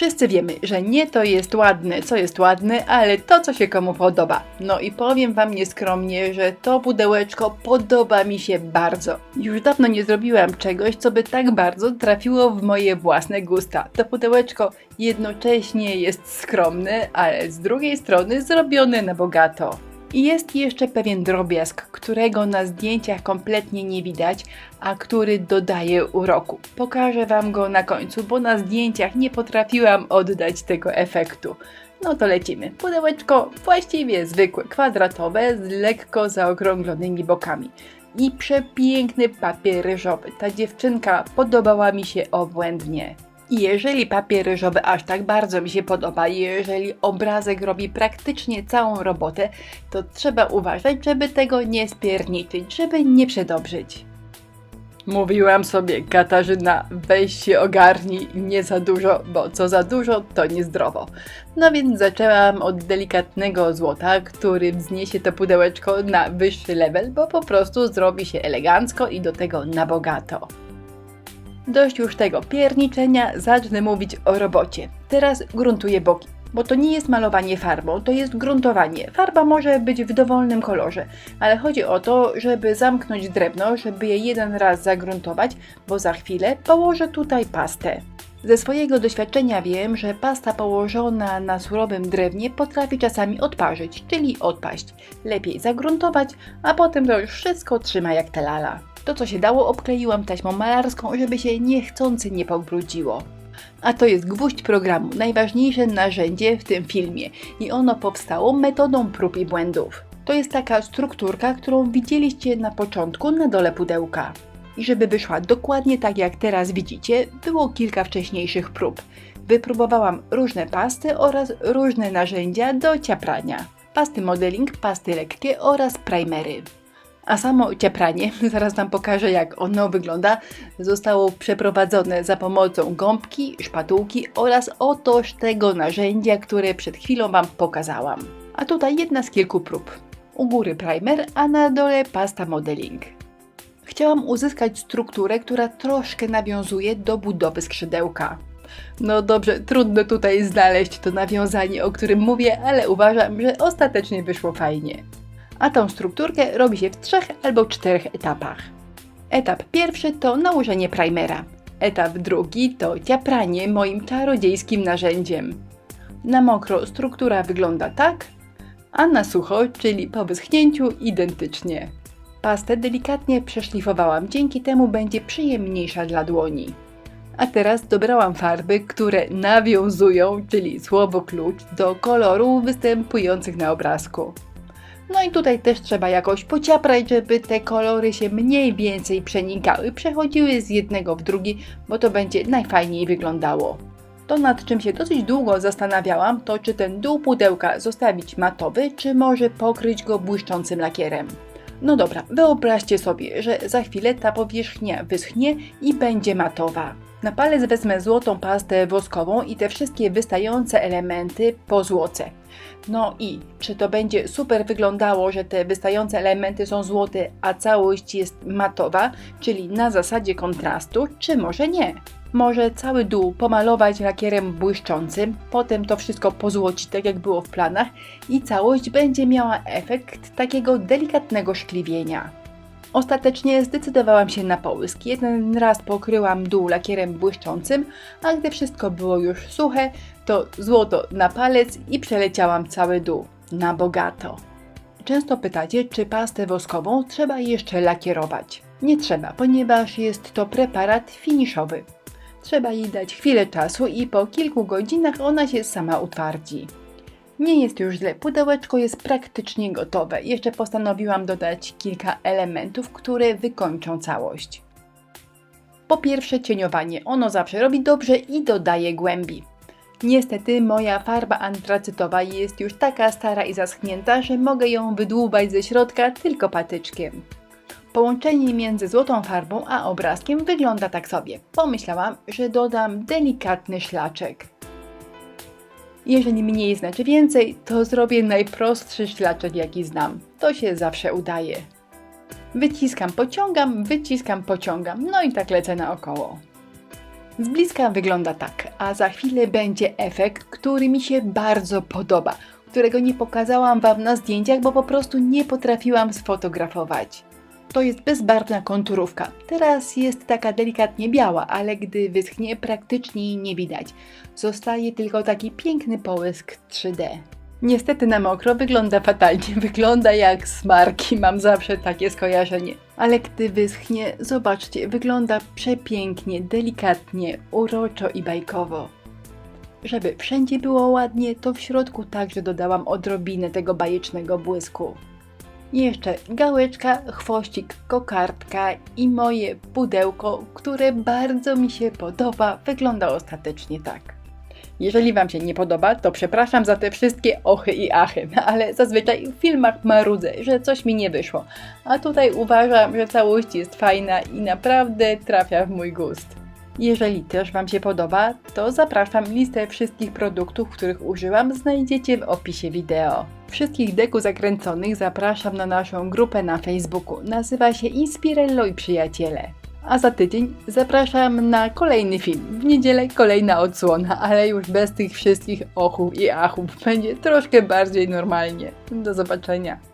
Wszyscy wiemy, że nie to jest ładne, co jest ładne, ale to, co się komu podoba. No i powiem Wam nieskromnie, że to pudełeczko podoba mi się bardzo. Już dawno nie zrobiłam czegoś, co by tak bardzo trafiło w moje własne gusta. To pudełeczko jednocześnie jest skromne, ale z drugiej strony zrobione na bogato. I jest jeszcze pewien drobiazg, którego na zdjęciach kompletnie nie widać, a który dodaje uroku. Pokażę Wam go na końcu, bo na zdjęciach nie potrafiłam oddać tego efektu. No to lecimy. Pudełeczko właściwie zwykłe, kwadratowe, z lekko zaokrąglonymi bokami. I przepiękny papier ryżowy. Ta dziewczynka podobała mi się obłędnie. Jeżeli papier ryżowy aż tak bardzo mi się podoba, jeżeli obrazek robi praktycznie całą robotę, to trzeba uważać, żeby tego nie spierniczyć, żeby nie przedobrzyć. Mówiłam sobie, Katarzyna, weź się ogarnij, nie za dużo, bo co za dużo, to niezdrowo. No więc zaczęłam od delikatnego złota, który wzniesie to pudełeczko na wyższy level, bo po prostu zrobi się elegancko i do tego na bogato. Dość już tego pierniczenia, zacznę mówić o robocie. Teraz gruntuję boki, bo to nie jest malowanie farbą, to jest gruntowanie. Farba może być w dowolnym kolorze, ale chodzi o to, żeby zamknąć drewno, żeby je jeden raz zagruntować, bo za chwilę położę tutaj pastę. Ze swojego doświadczenia wiem, że pasta położona na surowym drewnie potrafi czasami odparzyć, czyli odpaść. Lepiej zagruntować, a potem to już wszystko trzyma jak ta lala. To co się dało obkleiłam taśmą malarską, żeby się niechcący nie pobrudziło. A to jest gwóźdź programu, najważniejsze narzędzie w tym filmie i ono powstało metodą prób i błędów. To jest taka strukturka, którą widzieliście na początku na dole pudełka. I żeby wyszła dokładnie tak jak teraz widzicie, było kilka wcześniejszych prób. Wypróbowałam różne pasty oraz różne narzędzia do ciaprania. Pasty modeling, pasty lekkie oraz primery. A samo ciepranie, zaraz Wam pokażę jak ono wygląda, zostało przeprowadzone za pomocą gąbki, szpatułki oraz otoż tego narzędzia, które przed chwilą Wam pokazałam. A tutaj jedna z kilku prób. U góry primer, a na dole pasta modeling. Chciałam uzyskać strukturę, która troszkę nawiązuje do budowy skrzydełka. No dobrze, trudno tutaj znaleźć to nawiązanie, o którym mówię, ale uważam, że ostatecznie wyszło fajnie a tą strukturkę robi się w trzech albo czterech etapach. Etap pierwszy to nałożenie primera. Etap drugi to ciapranie moim czarodziejskim narzędziem. Na mokro struktura wygląda tak, a na sucho, czyli po wyschnięciu, identycznie. Pastę delikatnie przeszlifowałam, dzięki temu będzie przyjemniejsza dla dłoni. A teraz dobrałam farby, które nawiązują, czyli słowo klucz, do kolorów występujących na obrazku. No i tutaj też trzeba jakoś pociaprać, żeby te kolory się mniej więcej przenikały, przechodziły z jednego w drugi, bo to będzie najfajniej wyglądało. To nad czym się dosyć długo zastanawiałam, to czy ten dół pudełka zostawić matowy, czy może pokryć go błyszczącym lakierem. No dobra, wyobraźcie sobie, że za chwilę ta powierzchnia wyschnie i będzie matowa. Na palec wezmę złotą pastę woskową i te wszystkie wystające elementy pozłocę. No i czy to będzie super wyglądało, że te wystające elementy są złote, a całość jest matowa, czyli na zasadzie kontrastu, czy może nie? Może cały dół pomalować lakierem błyszczącym, potem to wszystko pozłocić tak jak było w planach i całość będzie miała efekt takiego delikatnego szkliwienia. Ostatecznie zdecydowałam się na połysk. Jeden raz pokryłam dół lakierem błyszczącym, a gdy wszystko było już suche, to złoto na palec i przeleciałam cały dół. Na bogato. Często pytacie, czy pastę woskową trzeba jeszcze lakierować. Nie trzeba, ponieważ jest to preparat finiszowy. Trzeba jej dać chwilę czasu i po kilku godzinach ona się sama utwardzi. Nie jest już źle, pudełeczko jest praktycznie gotowe. Jeszcze postanowiłam dodać kilka elementów, które wykończą całość. Po pierwsze cieniowanie, ono zawsze robi dobrze i dodaje głębi. Niestety moja farba antracytowa jest już taka stara i zaschnięta, że mogę ją wydłubać ze środka tylko patyczkiem. Połączenie między złotą farbą a obrazkiem wygląda tak sobie. Pomyślałam, że dodam delikatny szlaczek. Jeżeli mniej znaczy więcej, to zrobię najprostszy szlaczek jaki znam. To się zawsze udaje. Wyciskam, pociągam, wyciskam, pociągam, no i tak lecę naokoło. Z bliska wygląda tak, a za chwilę będzie efekt, który mi się bardzo podoba, którego nie pokazałam Wam na zdjęciach, bo po prostu nie potrafiłam sfotografować. To jest bezbarwna konturówka. Teraz jest taka delikatnie biała, ale gdy wyschnie praktycznie jej nie widać. Zostaje tylko taki piękny połysk 3D. Niestety na mokro wygląda fatalnie, wygląda jak smarki, mam zawsze takie skojarzenie. Ale gdy wyschnie, zobaczcie, wygląda przepięknie, delikatnie, uroczo i bajkowo. Żeby wszędzie było ładnie, to w środku także dodałam odrobinę tego bajecznego błysku. Jeszcze gałeczka, chwościk, kokardka i moje pudełko, które bardzo mi się podoba, wygląda ostatecznie tak. Jeżeli Wam się nie podoba, to przepraszam za te wszystkie ochy i achy, ale zazwyczaj w filmach marudzę, że coś mi nie wyszło. A tutaj uważam, że całość jest fajna i naprawdę trafia w mój gust. Jeżeli też Wam się podoba, to zapraszam listę wszystkich produktów, których użyłam, znajdziecie w opisie wideo. Wszystkich deku zakręconych zapraszam na naszą grupę na Facebooku. Nazywa się Inspirello i Przyjaciele. A za tydzień zapraszam na kolejny film. W niedzielę kolejna odsłona, ale już bez tych wszystkich ochów i achów. Będzie troszkę bardziej normalnie. Do zobaczenia.